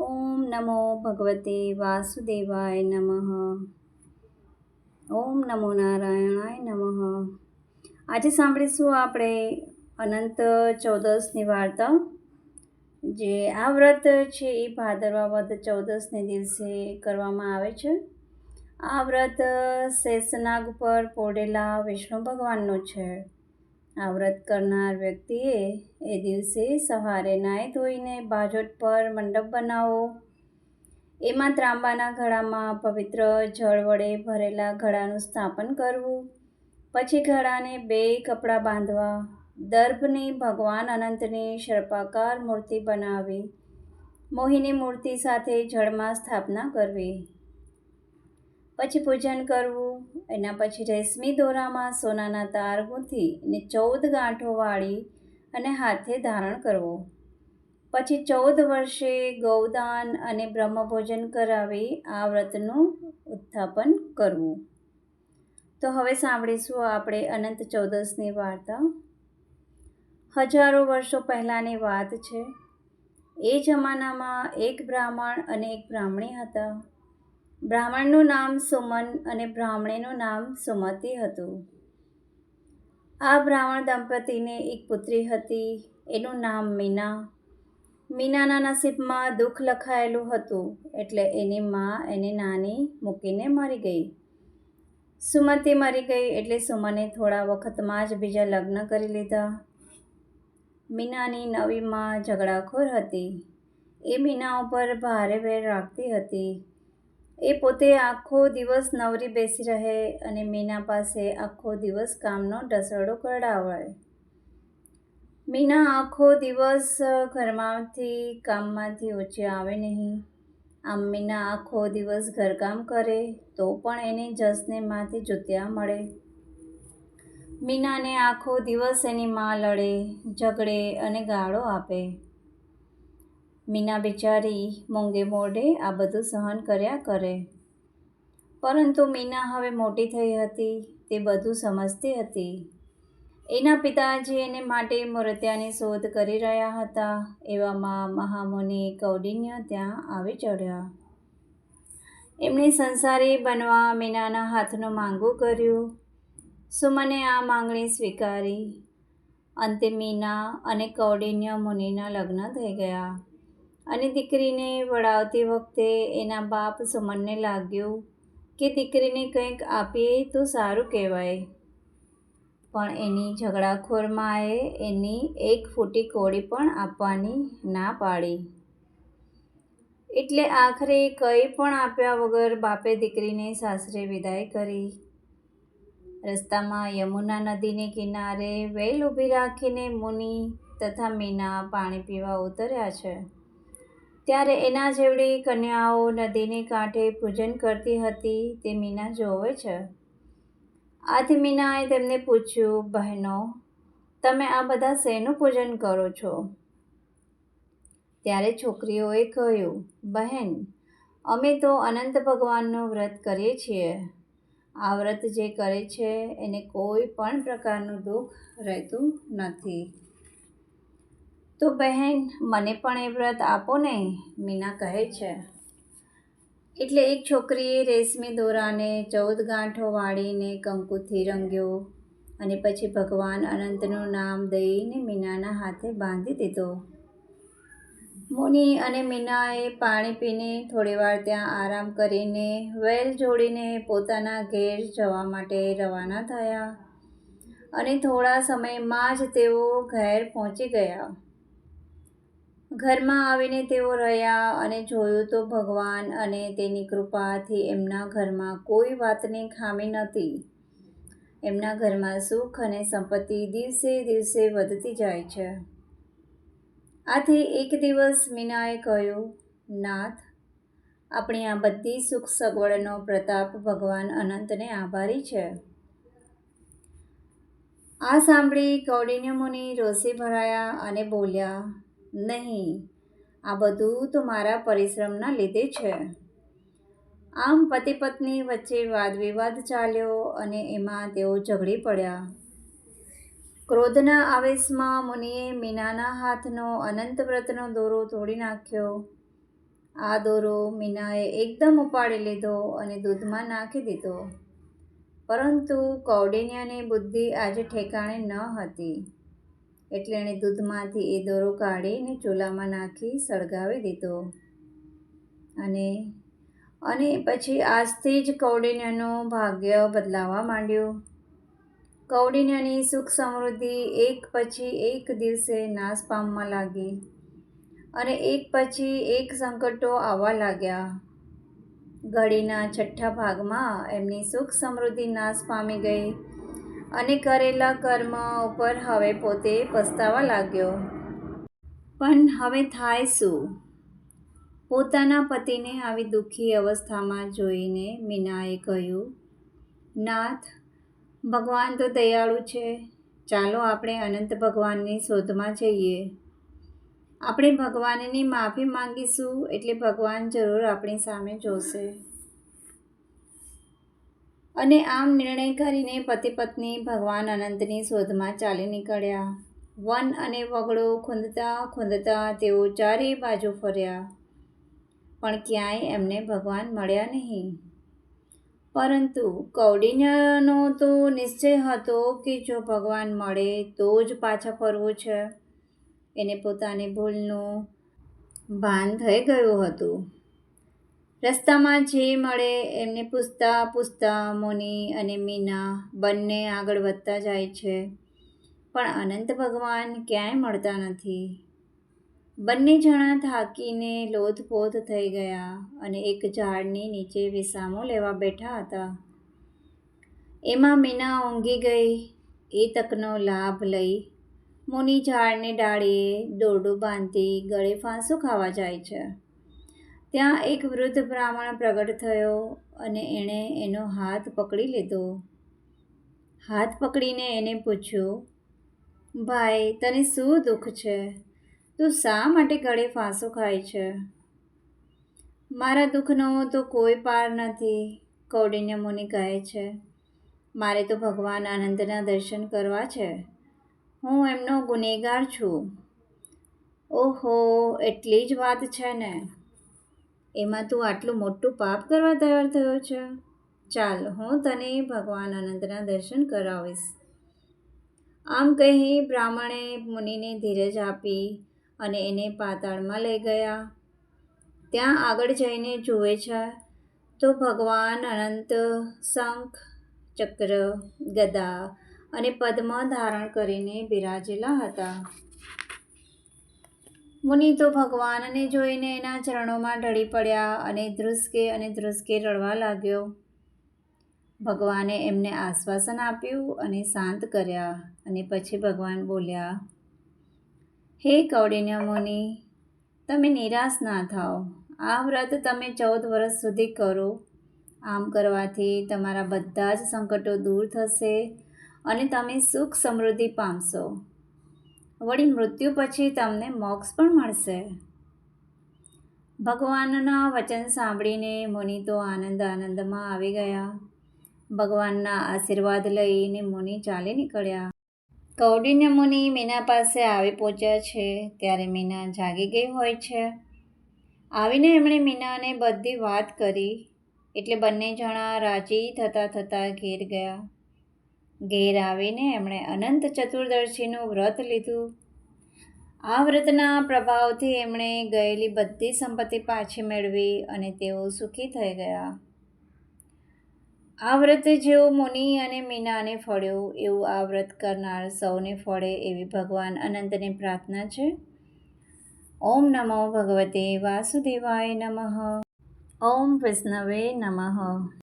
ઓમ નમો ભગવતે વાસુદેવાય નમઃ. ઓમ નમો નારાયણાય નમઃ. આજે સાંભળીશું આપણે અનંત ચૌદસની વાર્તા. જે આ વ્રત છે એ ભાદરવા વદ ચૌદસને દિવસે કરવામાં આવે છે. આ વ્રત શેષનાગ પર પોડેલા વિષ્ણુ ભગવાનનું છે. આ વ્રત કરનાર વ્યક્તિએ એ દિવસે સવારે નાહી ધોઈને બાજોટ પર મંડપ બનાવો. એમાં ત્રાંબાના ઘડામાં પવિત્ર જળ વડે ભરેલા ઘડાનું સ્થાપન કરવું. પછી ઘડાને બે કપડાં બાંધવા દર્ભની ભગવાન અનંતની સર્પાકાર મૂર્તિ બનાવી, મોહિની મૂર્તિ સાથે જળમાં સ્થાપના કરવી. પછી પૂજન કરવું, એના પછી રેશમી દોરામાં સોનાના તાર ગૂંથી ને ચૌદ ગાંઠો વાળી અને હાથે ધારણ કરવો. પછી ચૌદ વર્ષે ગૌદાન અને બ્રહ્મભોજન કરાવી આ વ્રતનું ઉત્થાપન કરવું. તો હવે સાંભળીશું આપણે અનંત ચૌદસની વાર્તા. હજારો વર્ષો પહેલાંની વાત છે. એ જમાનામાં એક બ્રાહ્મણ અને એક બ્રાહ્મણી હતા. બ્રાહ્મણનું નામ સુમન અને બ્રાહ્મણીનું નામ સુમતી હતું. આ બ્રાહ્મણ દંપતીને એક પુત્રી હતી, એનું નામ મીના. મીનાના નસીબમાં દુઃખ લખાયેલું હતું, એટલે એની મા એને નાની મૂકીને મરી ગઈ. સુમતી મરી ગઈ એટલે સુમને થોડા વખતમાં જ બીજા લગ્ન કરી લીધા. મીનાની નવી માં ઝઘડાખોર હતી. એ મીના ઉપર ભારે વેર રાખતી હતી. એ પોતે આખો દિવસ નવરી બેસી રહે અને મીના પાસે આખો દિવસ કામનો ઢસડો કરાવડે મીના આખો દિવસ ઘરમાંથી કામમાંથી ઓછી આવે નહીં. આમ મીના આખો દિવસ ઘરકામ કરે તો પણ એને જસને માથે જૂત્યા મળે. મીનાને આખો દિવસ એની માં લડે, ઝઘડે અને ગાળો આપે. મીના બિચારી મૂંગે મોઢે આ બધું સહન કર્યા કરે. પરંતુ મીના હવે મોટી થઈ હતી, તે બધું સમજતી હતી. એના પિતાજી એને માટે મૃત્યાની શોધ કરી રહ્યા હતા, એવામાં મહામુનિ કૌડિન્ય ત્યાં આવી ચડ્યા. એમણે સંસારી બનવા મીનાના હાથનું માંગું કર્યું. સુમને આ માંગણી સ્વીકારી. અંતે મીના અને કૌડિન્ય મુનિના લગ્ન થઈ ગયા. અને દીકરીને વળાવતી વખતે એના બાપ સુમનને લાગ્યું કે દીકરીને કંઈક આપીએ તો સારું કહેવાય. પણ એની ઝઘડાખોર માએ એની એક ફૂટી કોળી પણ આપવાની ના પાડી. એટલે આખરે કંઈ પણ આપ્યા વગર બાપે દીકરીને સાસરે વિદાય કરી. રસ્તામાં યમુના નદીને કિનારે વેલ ઊભી રાખીને મુનિ તથા મીના પાણી પીવા ઉતર્યા છે. ત્યારે એના જેવડી કન્યાઓ નદીને કાંઠે પૂજન કરતી હતી તે મીના જોવે છે. આથી મીનાએ તેમને પૂછ્યું, બહેનો, તમે આ બધા શેનું પૂજન કરો છો? ત્યારે છોકરીઓએ કહ્યું, બહેન, અમે તો અનંત ભગવાનનું વ્રત કરીએ છીએ. આ વ્રત જે કરે છે એને કોઈ પણ પ્રકારનું દુઃખ રહેતું નથી. તો બહેન, મને પણ એ વ્રત આપો ને, મીના કહે છે. એટલે એક છોકરીએ રેશમી દોરાને, ચૌદ ગાંઠો વાળીને કંકુથી રંગ્યો અને પછી ભગવાન અનંતનું નામ દઈને મીનાના હાથે બાંધી દીધો. મુનિ અને મીનાએ પાણી પીને થોડીવાર ત્યાં આરામ કરીને વેલ જોડીને પોતાના ઘેર જવા માટે રવાના થયા અને થોડા સમયમાં જ તેઓ ઘેર પહોંચી ગયા. ઘરમાં આવીને તેઓ રહ્યા અને જોયું તો ભગવાન અને તેની કૃપાથી એમના ઘરમાં કોઈ વાતની ખામી નહોતી. એમના ઘરમાં સુખ અને સંપત્તિ દિવસે દિવસે વધતી જાય છે. આથી એક દિવસ મીનાએ કહ્યું, નાથ, આપણી આ બધી સુખ સગવડનો પ્રતાપ ભગવાન અનંતને આભારી છે. આ સાંભળી કૌડિન્ય રોષે ભરાયા અને બોલ્યા નહીં. આ બધું તો મારા પરિશ્રમના લીધે છે. આમ પતિ પત્ની વચ્ચે વાદવિવાદ ચાલ્યો અને એમાં તેઓ ઝઘડી પડ્યા. ક્રોધના આવેશમાં મુનિએ મીનાના હાથનો અનંત વ્રતનો દોરો તોડી નાખ્યો. આ દોરો મીનાએ એકદમ ઉપાડી લીધો અને દૂધમાં નાખી દીધો. પરંતુ કૌડિન્યાની બુદ્ધિ આજે ઠેકાણે ન હતી. એટલે એણે દૂધમાંથી એ દોરો કાઢીને ચૂલામાં નાખી સળગાવી દીધો. અને અને પછી આજથી જ કૌડિન્યનું ભાગ્ય બદલાવા માંડ્યું. કૌડિન્યની સુખ સમૃદ્ધિ એક પછી એક દિવસે નાશ પામવા લાગી અને એક પછી એક સંકટો આવવા લાગ્યા. ઘડીના છઠ્ઠા ભાગમાં એમની સુખ સમૃદ્ધિ નાશ પામી ગઈ. અને કરેલા કર્મ ઉપર હવે પોતે પસ્તાવા લાગ્યો. પણ હવે થાય શું? પોતાના પતિને આવી દુઃખી અવસ્થામાં જોઈને મીનાએ કહ્યું, નાથ, ભગવાન તો દયાળુ છે. ચાલો આપણે અનંત ભગવાનની શોધમાં જઈએ. આપણે ભગવાનની માફી માંગીશું એટલે ભગવાન જરૂર આપણી સામે જોશે. અને આમ નિર્ણય કરીને પતિ પત્ની ભગવાન અનંતની શોધમાં ચાલી નીકળ્યા. વન અને વગડો ખૂંદતા ખૂંદતા તેઓ ચારે બાજુ ફર્યા. પણ ક્યાંય એમને ભગવાન મળ્યા નહીં. પરંતુ કૌડિન્યનો તો નિશ્ચય હતો કે જો ભગવાન મળે તો જ પાછા ફરવું છે. એને પોતાની ભૂલનું ભાન થઈ ગયું હતું. રસ્તામાં જે મળે એમને પૂછતા પૂછતા મુનિ અને મીના બંને આગળ વધતા જાય છે. પણ અનંત ભગવાન ક્યાંય મળતા નથી. બંને જણા થાકીને લોથપોથ થઈ ગયા અને એક ઝાડની નીચે વિસામો લેવા બેઠા હતા. એમાં મીના ઊંઘી ગઈ, એ તકનો લાભ લઈ મુનિ ઝાડને ડાળીએ દોરડું બાંધી ગળે ફાંસો ખાવા જાય છે. ત્યાં એક વૃદ્ધ બ્રાહ્મણ પ્રગટ થયો અને એણે એનો હાથ પકડી લીધો. હાથ પકડીને એને પૂછ્યું, ભાઈ, તને શું દુઃખ છે? તું શા માટે ગળે ફાંસો ખાય છે? મારા દુઃખનો તો કોઈ પાર નથી, કૌડિન્ય મુનિ કહે છે. મારે તો ભગવાન આનંદના દર્શન કરવા છે. હું એમનો ગુનેગાર છું. ઓહો, એટલી જ વાત છે ને. એમાં તું આટલું મોટું પાપ કરવા તૈયાર થયો છે? ચાલ, હું તને ભગવાન અનંતના દર્શન કરાવીશ. આમ કહી બ્રાહ્મણે મુનિને ધીરજ આપી અને એને પાતાળમાં લઈ ગયા. ત્યાં આગળ જઈને જુએ છે, તો ભગવાન અનંત શંખ, ચક્ર, ગદા અને પદ્મ ધારણ કરીને બિરાજેલા હતા. મુનિ તો ભગવાનને જોઈને એના ચરણોમાં ઢળી પડ્યા અને ધ્રુસકે અને ધ્રુસકે રડવા લાગ્યો. ભગવાને એમને આશ્વાસન આપ્યું અને શાંત કર્યા અને પછી ભગવાન બોલ્યા, હે કૌડિન્ય મુનિ, તમે નિરાશ ના થાઓ. આ વ્રત તમે ચૌદ વર્ષ સુધી કરો. આમ કરવાથી તમારા બધા જ સંકટો દૂર થશે અને તમે સુખ સમૃદ્ધિ પામશો. વળી મૃત્યુ પછી તમને મોક્ષ પણ મળશે. ભગવાનના વચન સાંભળીને મુનિ તો આનંદ આનંદમાં આવી ગયા. ભગવાનના આશીર્વાદ લઈને મુનિ ચાલી નીકળ્યા. કૌડિન્ય મુનિ મીના પાસે આવી પહોંચ્યા છે, ત્યારે મીના જાગી ગઈ હોય છે. આવીને એમણે મીનાને બધી વાત કરી. એટલે બંને જણા રાજી થતાં થતાં ઘેર ગયા. ઘેર આવીને એમણે અનંત ચતુર્દશીનું વ્રત લીધું. આ વ્રતના પ્રભાવથી એમણે ગયેલી બધી સંપત્તિ પાછી મેળવી અને તેઓ સુખી થઈ ગયા. આ વ્રત જેવું મુનિ અને મીનાને ફળ્યું, એવું આ વ્રત કરનાર સૌને ફળે એવી ભગવાન અનંતની પ્રાર્થના છે. ઓમ નમો ભગવતે વાસુદેવાય નમઃ. ઓમ વૈષ્ણવે નમઃ.